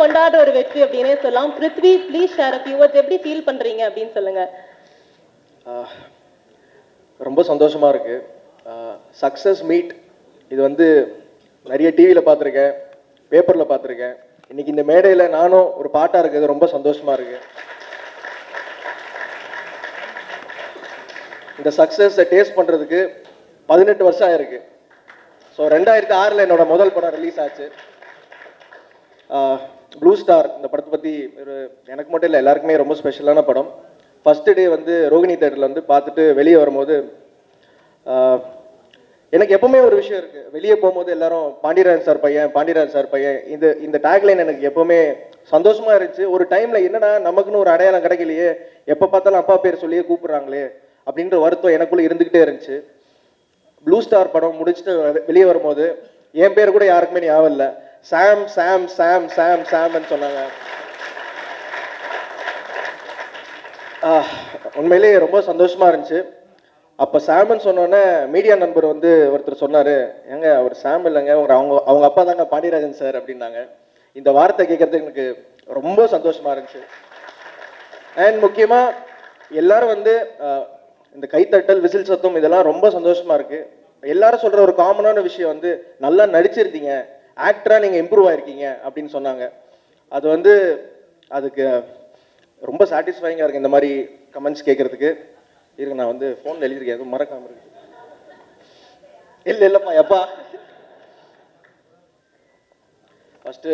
கொண்டாட ஒரு வெற்றி அப்படின்னே சொல்லலாம். Prithvi please share few words எப்படி ஃபீல் பண்றீங்க அப்படின்னு சொல்லுங்க. ரொம்ப சந்தோஷமாக இருக்கு. சக்ஸஸ் மீட் இது வந்து நிறைய டிவியில் பார்த்துருக்கேன் பேப்பரில் பார்த்துருக்கேன். இன்னைக்கு இந்த மேடையில் நானும் ஒரு பாட்டாக இருக்கிறது ரொம்ப சந்தோஷமாக இருக்கு. இந்த சக்ஸஸை டேஸ்ட் பண்ணுறதுக்கு பதினெட்டு வருஷம் ஆயிருக்கு. ஸோ ரெண்டாயிரத்தி ஆறில் என்னோட முதல் படம் ரிலீஸ் ஆச்சு. ப்ளூ ஸ்டார் இந்த படத்தை பற்றி ஒரு எனக்கு மட்டும் இல்லை எல்லாருக்குமே ரொம்ப ஸ்பெஷலான படம். ஃபஸ்ட்டு டே வந்து ரோகிணி தேட்டரில் வந்து பார்த்துட்டு வெளியே வரும்போது எனக்கு எப்பவுமே ஒரு விஷயம் இருக்குது வெளியே போகும்போது எல்லாரும் பாண்டியராஜன் சார் பையன் பாண்டியராஜன் சார் பையன் இந்த இந்த டேக்லைன் எனக்கு எப்பவுமே சந்தோஷமா இருந்துச்சு. ஒரு டைமில் என்னடா நமக்குன்னு ஒரு அடையாளம் கிடைக்கலையே எப்போ பார்த்தாலும் அப்பா பேர் சொல்லியே கூப்பிடுறாங்களே அப்படின்ற வருத்தம் எனக்குள்ளே இருந்துக்கிட்டே இருந்துச்சு. ப்ளூ ஸ்டார் படம் முடிச்சுட்டு வெளியே வரும்போது என் பேர் கூட யாருக்குமே ஞாபகம் இல்லை. சாம் சாம் சாம் சாம் சாம்னு சொன்னாங்க. உண்மையிலேயே ரொம்ப சந்தோஷமா இருந்துச்சு. அப்போ சாம்னு சொன்னோன்னே மீடியா நண்பர் வந்து ஒருத்தர் சொன்னார் ஏங்க அவர் சாம் இல்லைங்க. ஒரு அவங்க அவங்க அப்பா தாங்க பாண்டியராஜன் சார் அப்படின்னாங்க. இந்த வார்த்தை கேட்கறதுக்கு எனக்கு ரொம்ப சந்தோஷமா இருந்துச்சு. அண்ட் முக்கியமாக எல்லாரும் வந்து இந்த கைத்தட்டல் விசில் சத்தம் இதெல்லாம் ரொம்ப சந்தோஷமா இருக்கு. எல்லாரும் சொல்ற ஒரு காமனான விஷயம் வந்து நல்லா நடிச்சிருந்தீங்க. ஆக்டராக நீங்கள் இம்ப்ரூவ் ஆயிருக்கீங்க அப்படின்னு சொன்னாங்க. அது வந்து அதுக்கு ரொம்ப சாட்டிஸ்ஃபைங்காக இருக்குது இந்த மாதிரி கமெண்ட்ஸ் கேட்குறதுக்கு இருக்கு நான் வந்து ஃபோனில் எழுதியிருக்கேன். எதுவும் மறக்காமல் இருக்கு இல்லை இல்லைப்பா எப்பா? ஃபஸ்ட்டு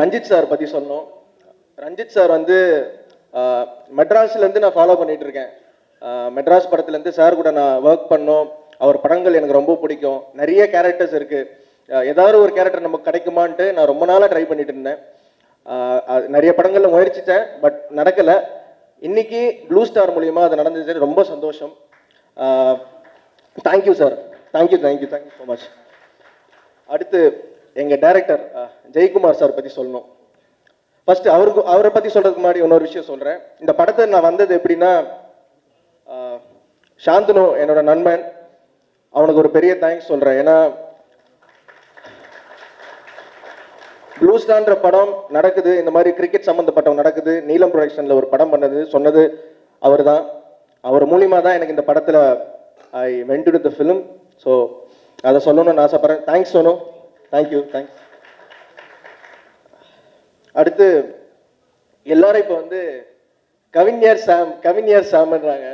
ரஞ்சித் சார் பற்றி சொன்னோம். ரஞ்சித் சார் வந்து மெட்ராஸ்லேருந்து நான் ஃபாலோ பண்ணிகிட்டு இருக்கேன். மெட்ராஸ் படத்துலேருந்து சார் கூட நான் ஒர்க் பண்ணோம். அவர் படங்கள் எனக்கு ரொம்ப பிடிக்கும். நிறைய கேரக்டர்ஸ் இருக்குது ஏதாவது ஒரு கேரக்டர் நமக்கு கிடைக்குமான்ட்டு நான் ரொம்ப நாளாக ட்ரை பண்ணிட்டு இருந்தேன். அது நிறைய படங்களில் முயற்சித்தேன் பட் நடக்கலை. இன்னைக்கு ப்ளூ ஸ்டார் மூலியமாக அது நடந்தது. ரொம்ப சந்தோஷம். Thank you sir thank you thank you thank you so much அடுத்து எங்கள் டைரக்டர் ஜெயக்குமார் சார் பற்றி சொல்லணும். ஃபர்ஸ்ட் அவருக்கு அவரை பற்றி சொல்கிறதுக்கு முன்னாடி இன்னொரு விஷயம் சொல்கிறேன் இந்த படத்தை நான் வந்தது எப்படின்னா சாந்தனு என்னோட நண்பன். அவனுக்கு ஒரு பெரிய தேங்க்ஸ் சொல்கிறேன் ஏன்னா லூஸ்டான்ற படம் நடக்குது. இந்த மாதிரி கிரிக்கெட் சம்மந்தப்பட்டவங்க நடக்குது. நீலம் ப்ரொடக்ஷனில் ஒரு படம் பண்ணது சொன்னது அவர் தான் அவர் மூலிமா தான் எனக்கு இந்த படத்தில் I went to the film so அதை சொல்லணும்னு ஆசைப்பட்றேன். தேங்க்ஸ் சோனு. தேங்க்யூ தேங்க்ஸ் அடுத்து எல்லாரும் இப்போ வந்து கவிஞர் சாம் கவிஞர் சாம்ன்றாங்க.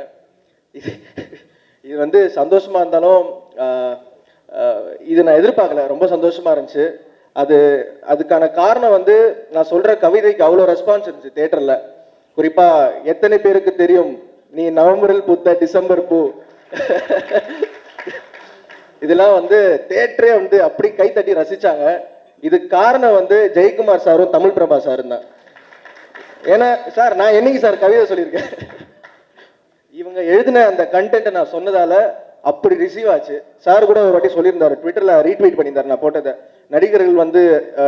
இது இது வந்து சந்தோஷமாக இருந்தாலும் இது நான் எதிர்பார்க்கல. ரொம்ப சந்தோஷமாக இருந்துச்சு. அது அதுக்கான காரணம் வந்து நான் சொல்ற கவிதைக்கு அவ்வளோ ரெஸ்பான்ஸ் இருந்துச்சு தேட்டரில் குறிப்பாக எத்தனை பேருக்கு தெரியும்? நீ நவம்பரில் பூத்த டிசம்பர் பூ. இதெல்லாம் வந்து தேட்டரே வந்து அப்படி கை தட்டி ரசிச்சாங்க. இதுக்கு காரணம் வந்து ஜெயக்குமார் சாரும் தமிழ் பிரபா சாரும் தான். ஏன்னா சார் நான் என்னைக்கு சார் கவிதை சொல்லியிருக்கேன்? இவங்க எழுதின அந்த கண்டென்ட்டை நான் சொன்னதால அப்படி ரிசீவ் ஆச்சு. சார் கூட ஒரு வாட்டி சொல்லியிருந்தாரு. ட்விட்டரில் ரீட்வீட் பண்ணியிருந்தாரு நான் போட்டதை. நடிகர்கள் வந்து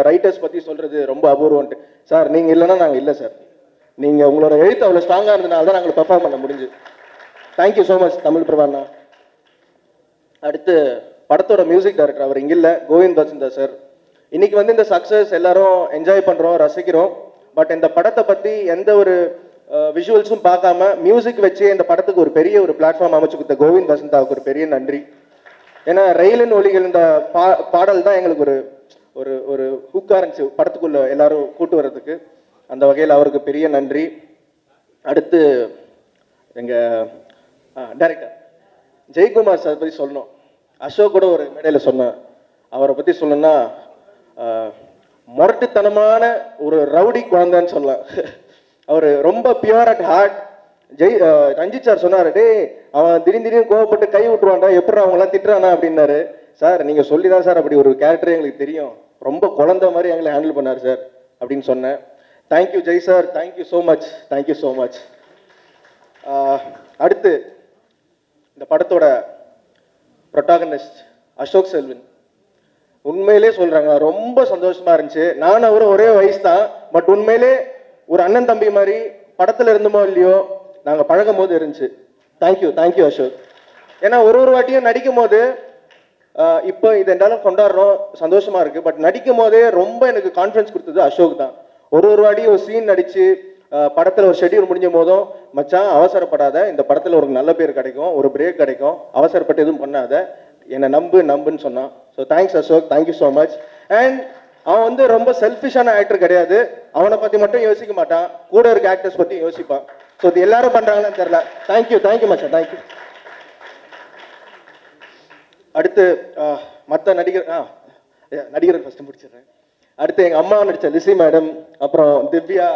ரைட்டர்ஸ் பத்தி சொல்றது ரொம்ப அபூர்வம்ட்டு. சார் நீங்க இல்லைன்னா நாங்க இல்லை சார். நீங்க உங்களோட எழுத்து அவ்வளவு ஸ்ட்ராங்கா இருந்ததுனால தான் நாங்கள் பெர்ஃபார்ம் பண்ண முடிஞ்சு. Thank you so much Tamil பிரபாண்ணா. அடுத்து படத்தோட மியூசிக் டைரக்டர் அவர் இங்கே இல்லை கோவிந்த் வசந்தா சார் இன்னைக்கு வந்து இந்த சக்ஸஸ் எல்லாரும் என்ஜாய் பண்றோம் ரசிக்கிறோம். பட் இந்த படத்தை பத்தி எந்த ஒரு விஷுவல்ஸும் பார்க்காம மியூசிக் வச்சு இந்த படத்துக்கு ஒரு பெரிய ஒரு பிளாட்ஃபார்ம் அமைச்சு கொடுத்த கோவிந்த் வசந்தாவுக்கு ஒரு பெரிய நன்றி. ஏன்னா ரயிலின் ஒளிகள் இந்த பா பாடல் தான் எங்களுக்கு ஒரு ஒரு ஒரு ஹூக்கா இருந்துச்சு. படத்துக்குள்ள எல்லாரும் கூட்டு வர்றதுக்கு. அந்த வகையில் அவருக்கு பெரிய நன்றி. அடுத்து எங்க டைரக்டர் ஜெயக்குமார் சார் பற்றி சொல்லணும். அசோக் கூட ஒரு மேடையில் சொன்னேன் அவரை பற்றி சொல்லணும்னா ஆஹ், முரட்டுத்தனமான ஒரு ரவுடி குழந்தைன்னு சொல்லலாம். அவர் ரொம்ப pure at heart Jai Ranjith sir சொன்னார் டேய் அவன் திடீர்னு திடீர்னு கோவப்பட்டு கை விட்டுருவான்டா எப்படி அவங்களாம் திட்டுறானா? அப்படின்னாரு. சார் நீங்கள் சொல்லி தான் சார் அப்படி ஒரு கேரக்டர் எங்களுக்கு தெரியும். ரொம்ப குழந்த மாதிரி எங்களை ஹேண்டில் பண்ணார் சார் அப்படின்னு சொன்னேன். Thank you Jai sir. Thank you so much thank you so much அடுத்து இந்த படத்தோட ப்ரொட்டாகனிஸ்ட் அசோக் செல்வன். உண்மையிலே சொல்கிறாங்க ரொம்ப சந்தோஷமாக இருந்துச்சு. நான் அவரும் ஒரே வயசு தான் பட் உண்மையிலே ஒரு அண்ணன் தம்பி மாதிரி படத்தில் இருந்தமோ இல்லையோ நாங்கள் பழகும் போது இருந்துச்சு தேங்க்யூ தேங்க்யூ அசோக் ஏன்னா ஒரு ஒரு வாட்டியும் நடிக்கும் போது இப்போ இது என்னாலும் கொண்டாடுறோம். சந்தோஷமா இருக்கு. பட் நடிக்கும் போதே ரொம்ப எனக்கு கான்ஃபிடன்ஸ் கொடுத்தது அசோக் தான். ஒரு ஒரு வாட்டியும் ஒரு சீன் நடிச்சு படத்தில் ஒரு ஷெட்யூல் முடிஞ்ச போதும் மச்சான் அவசரப்படாத. இந்த படத்தில் ஒரு நல்ல பேர் கிடைக்கும். ஒரு பிரேக் கிடைக்கும். அவசரப்பட்டு எதுவும் பண்ணாத. என்னை நம்பு நம்புன்னு சொன்னான். So thanks Ashok thank you so much and அவன் வந்து ரொம்ப செல்ஃபிஷான ஆக்டர் கிடையாது. அவனை பற்றி மட்டும் யோசிக்க மாட்டான். கூட இருக்க ஆக்டர்ஸ் பற்றி யோசிப்பான். ஸோ இது எல்லாரும் பண்ணுறாங்களான்னு தெரில தேங்க்யூ தேங்க்யூ மச்சான் தேங்க்யூ அடுத்து மற்ற நடிகர் ஆ நடிகர் ஃபஸ்ட்டு முடிச்சிடுறேன். அடுத்து எங்கள் அம்மா நடித்த லிசி மேடம் அப்புறம் திவ்யா.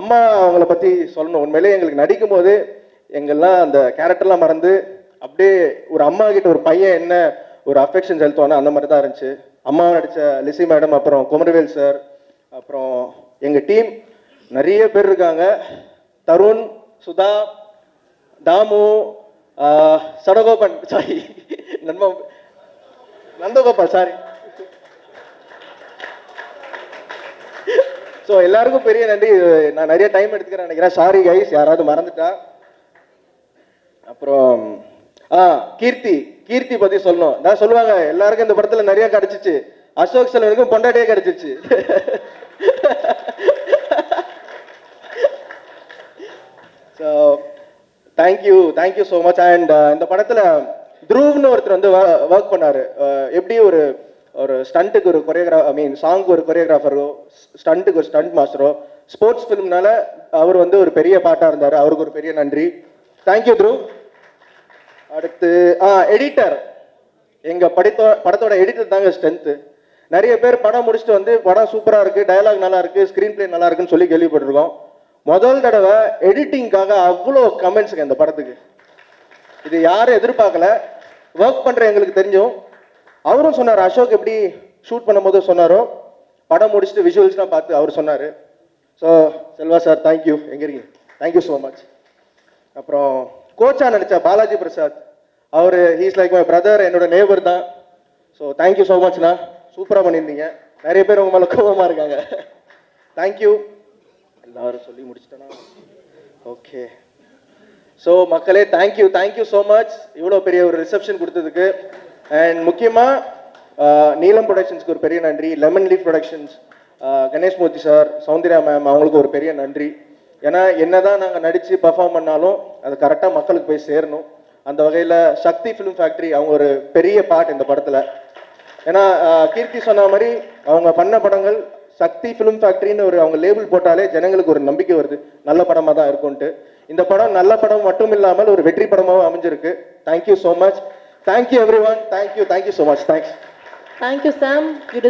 அம்மா அவங்கள பற்றி சொல்லணும். உண்மையிலேயே எங்களுக்கு நடிக்கும் போது எங்கெல்லாம் அந்த கேரக்டர்லாம் மறந்து அப்படியே ஒரு அம்மா கிட்ட ஒரு பையன் என்ன ஒரு அஃபெக்ஷன் செலுத்துவானோ அந்த மாதிரி தான் இருந்துச்சு. அம்மா நடித்த லிசி மேடம் அப்புறம் குமரவேல் சார் அப்புறம் எங்கள் டீம் நிறைய பேர் இருக்காங்க. தருண் சுதா தாமு சடகோபன் சாரி நன்ம நந்தகோபால் சாரி ஸோ எல்லாருக்கும் பெரிய நன்றி. நான் நிறைய டைம் எடுத்துக்கிறேன் நினைக்கிறேன். சாரி கைஸ் யாராவது மறந்துட்டா. அப்புறம் ஆ கீர்த்தி. கீர்த்தி பத்தி சொல்லணும். நான் சொல்லுவாங்க எல்லாருக்கும் இந்த படத்துல நிறைய கிடைச்சிச்சு. அசோக் செல்வனுக்கும் பொண்டாட்டியே கிடைச்சிச்சு. So thank you thank you so much and இந்த படத்தில் த்ரூவ்னு ஒருத்தர் வந்து ஒர்க் பண்ணார். Uh, எப்படி ஒரு ஒரு ஸ்டண்ட்டுக்கு ஒரு கொரியோகிரா ஐ மீன் சாங்க்கு ஒரு கொரியோகிராஃபரோ ஸ்டண்ட்டுக்கு ஒரு ஸ்டண்ட் மாஸ்டரோ ஸ்போர்ட்ஸ் ஃபிலிம்னால அவர் வந்து ஒரு பெரிய பாட்டாக இருந்தார். அவருக்கு ஒரு பெரிய நன்றி. தேங்க்யூ த்ரூ அடுத்து ஆ எடிட்டர் எங்கள் படித்தோ படத்தோட எடிட்டர் தாங்க ஸ்ட்ரென்த்து நிறைய பேர் படம் முடிச்சுட்டு வந்து படம் சூப்பராக இருக்குது டயலாக் நல்லா இருக்குது ஸ்க்ரீன் பிளே நல்லா இருக்குன்னு சொல்லி கேள்விப்பட்டிருக்கோம். முதல் தடவை எடிட்டிங்காக அவ்வளோ கமெண்ட்ஸுங்க இந்த படத்துக்கு. இது யாரும் எதிர்பார்க்கல. ஒர்க் பண்ணுற எங்களுக்கு தெரிஞ்சும். அவரும் சொன்னார் அசோக் எப்படி ஷூட் பண்ணும்போது சொன்னாரோ? படம் முடிச்சுட்டு விஷுவல்ஸ்லாம் பார்த்து அவர் சொன்னார். ஸோ செல்வா சார் தேங்க்யூ எங்கே இருக்கீங்க? தேங்க்யூ ஸோ மச் அப்புறம் கோச்சா நினச்சா பாலாஜி பிரசாத். அவர் ஹீஸ் லைக் மை பிரதர் என்னோட நேபர் தான். ஸோ தேங்க்யூ ஸோ மச்ண்ணா சூப்பராக பண்ணியிருந்தீங்க. நிறைய பேர் உங்க மேலே கோபமாக இருக்காங்க. தேங்க்யூ எல்லாரும் சொல்லி முடிச்சிட்டேனா? ஓகே ஸோ மக்களே thank you thank you so much இவ்வளோ பெரிய ஒரு ரிசப்ஷன் கொடுத்ததுக்கு. அண்ட் முக்கியமாக நீலம் ப்ரொடக்ஷன்ஸ்க்கு ஒரு பெரிய நன்றி. Lemon leaf productions Ganesh Murthy sir Soundarya ma'am அவங்களுக்கு ஒரு பெரிய நன்றி. ஏன்னா என்னதான் நாங்கள் நடித்து பர்ஃபார்ம் பண்ணாலும் அது கரெக்டாக மக்களுக்கு போய் சேரணும். அந்த வகையில் சக்தி ஃபிலிம் ஃபேக்ட்ரி அவங்க ஒரு பெரிய பார்ட் இந்த படத்தில். ஏன்னா கீர்த்தி சொன்ன மாதிரி அவங்க பண்ண படங்கள் சக்தி ஃபிலிம் ஃபேக்ட்ரின்னு ஒரு அவங்க லேபிள் போட்டாலே ஜனங்களுக்கு ஒரு நம்பிக்கை வருது. நல்ல படமாக தான் இருக்கும்ன்ட்டு. இந்த படம் நல்ல படம் மட்டும் இல்லாமல் ஒரு வெற்றி படமாகவும் அமைஞ்சிருக்கு. Thank you so much thank you everyone thank you thank you so much thanks thank you Sam you